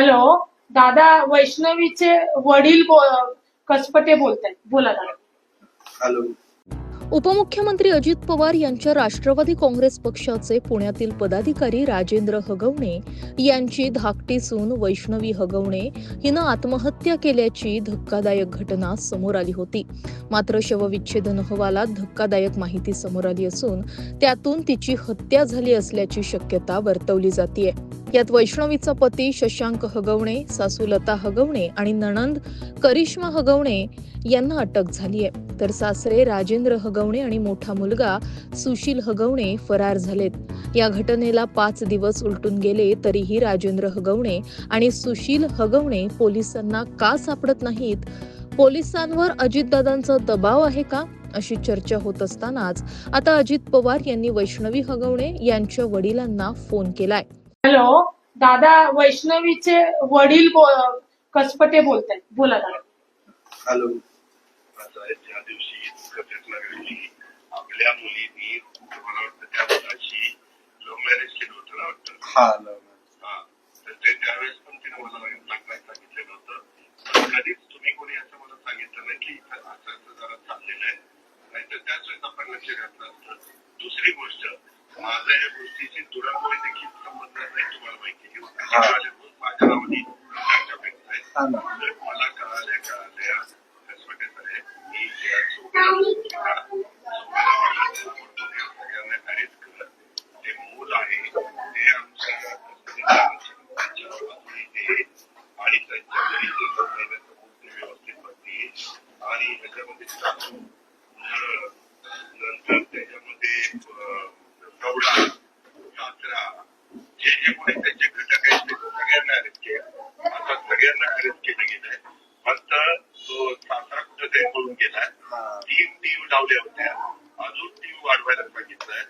Hello दादा वैष्णवीचे वडील बो- कसपटे बोलतायत. बोला दादा. हॅलो. उपमुख्यमंत्री अजित पवार यांच्या राष्ट्रवादी काँग्रेस पक्षाचे पुण्यातील पदाधिकारी राजेंद्र हगवणे यांची धाकटी सून वैष्णवी हगवणे हिनं आत्महत्या केल्याची धक्कादायक घटना समोर आली होती. मात्र शवविच्छेदन अहवालात धक्कादायक माहिती समोर आली असून त्यातून तिची हत्या झाली असल्याची शक्यता वर्तवली जाते यात वैष्णवीचा पती शशांक हगवणे सासू लता हगवणे आणि नणंद करिश्मा हगवणे यांना अटक झाली आहे. तर सासरे राजेंद्र हगवणे आणि मोठा मुलगा सुशील हगवणे फरार झालेत. या घटनेला पाच दिवस उलटून गेले तरीही राजेंद्र हगवणे आणि सुशील हगवणे पोलिसांना का सापडत नाहीत? पोलिसांवर अजितदादांचा दबाव आहे का? अशी चर्चा होत असतानाच आता अजित पवार यांनी वैष्णवी हगवणे यांच्या वडिलांना फोन केलाय. हॅलो. दादा वैष्णवीचे वडील बो- कसपटे बोलतायत. बोला दादा. हॅलो. आता ज्या दिवशी घटना घडली आपल्या मुलीनी मला वाटतं त्या मुलाशी लव्ह मॅरेज केलं होतं ना वाटतं? हा हॅलो हा. तर ते त्यावेळेस पण तिने मला लग्नात सांगितलेलं होतं. पण कधीच तुम्ही कोणी असं मला सांगितलं नाही की इथं असं असं जरा चाललेलं आहे. नाहीतर त्याच वेळेस आपण लक्ष घातलं असतं. दुसरी गोष्ट माझा या गोष्टीची दुरामुळे देखील संबंध नाही तुम्हाला माहिती. आहे. माझ्या नावाने चर्चा तर मला कळाल्या कळाल्या मी सगळ्यांना कर ते मूल आहे ते आमच्या आणि त्यांच्या महिन्याचं मूल ते व्यवस्थित आणि ह्याच्यामध्ये नंतर त्याच्यामध्ये अं, गवडा जे जे कोणी घटक आहेत ते सगळ्यांना अरेस्ट केलं आता सगळ्यांना अरेस्ट केलं गेलंय फक्त तो सासरा गेलाय हा. तीन टीम लावल्या होत्या अजून टीम वाढवायला सांगितलंय.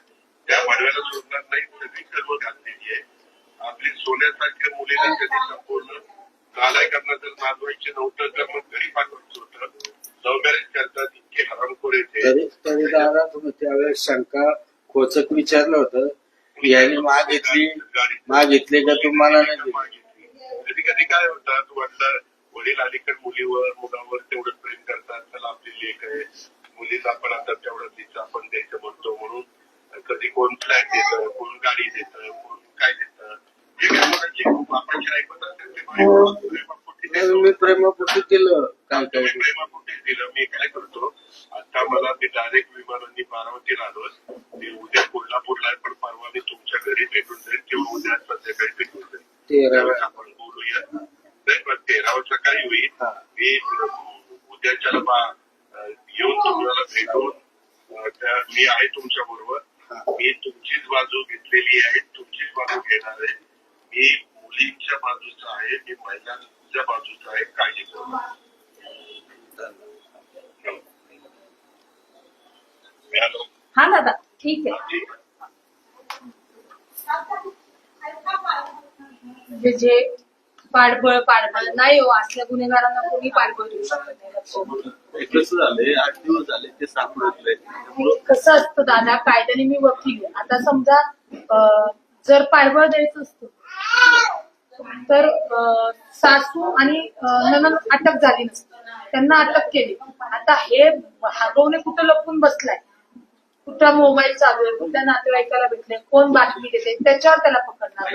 त्या वाढवायला सोडणार नाही सगळी सर्व घातलेली आहे. आपली सोन्यासारख्या मुलीला कधी संपूर्ण नालायकांना जर नांदवायचे नव्हतं तर मग घरी पाठवायचं होतं. लव्ह मॅरेज करतात इतके हरामखोर येते तरी तरी दादा तुम्ही त्यावेळेस शंका खोचक विचारलं होतं. की याने मागितली मागितली का तुम्हाला नाही? कधी कधी काय होतात वाटलं वडील अलीकडे मुलीवर मुलावर तेवढं प्रेम करतात. लेख आहे मुलीला आपण आता तेवढं तिचं आपण द्यायचं म्हणतो म्हणून. कधी कोण फ्लॅट देतं कोण गाडी देतं कोण काय देतं जे काय मुलांची बापाची ऐकत असेल ते देतो. मी प्रेमापोटी केलं काय काय प्रेमापोटी दिलं. मी काय करतो आता मला मी डायरेक्ट विमानांनी बारामतीला आलो मी उद्या कोल्हापूरला पण परवा मी तुमच्या घरी भेटून जाईल किंवा उद्या संध्याकाळी भेटून जाईल तेरा त्यावेळेस आपण बोलूया नाही पण तेरावं सकाळी होईल हा. मी उद्याच्याला बा- अं, येऊन तुम्हाला भेटून मी आहे तुमच्या बरोबर. मी तुमचीच बाजू घेतलेली आहे तुमचीच बाजू घेणार आहे. मी मुलींच्या बाजूचा आहे मी महिलांच्या बाजूचा आहे काळजी करू हा दादा. ठीक आहे. जे पाठबळ पाठबळ. नाही हो असल्या गुन्हेगारांना कोणी पाठबळ देऊ शकत नाही कसं झालंय? आठ दिवस झाले ते सापडत नाही. त्यामुळं कसं असतं दादा कायद्याने मी वकील आहे. आता समजा अं, जर पाठबळ द्यायचं असतं तर अं, सासू आणि अं, नणंद अटक झाली नसती. त्यांना अटक केली. आता हे हगवणे कुठं लपून बसलाय? कुठं मोबाईल चालू आहे? कुठल्या नातेवाईकाला भेटले कोण बातमी देते त्याच्यावर त्याला पकडणार.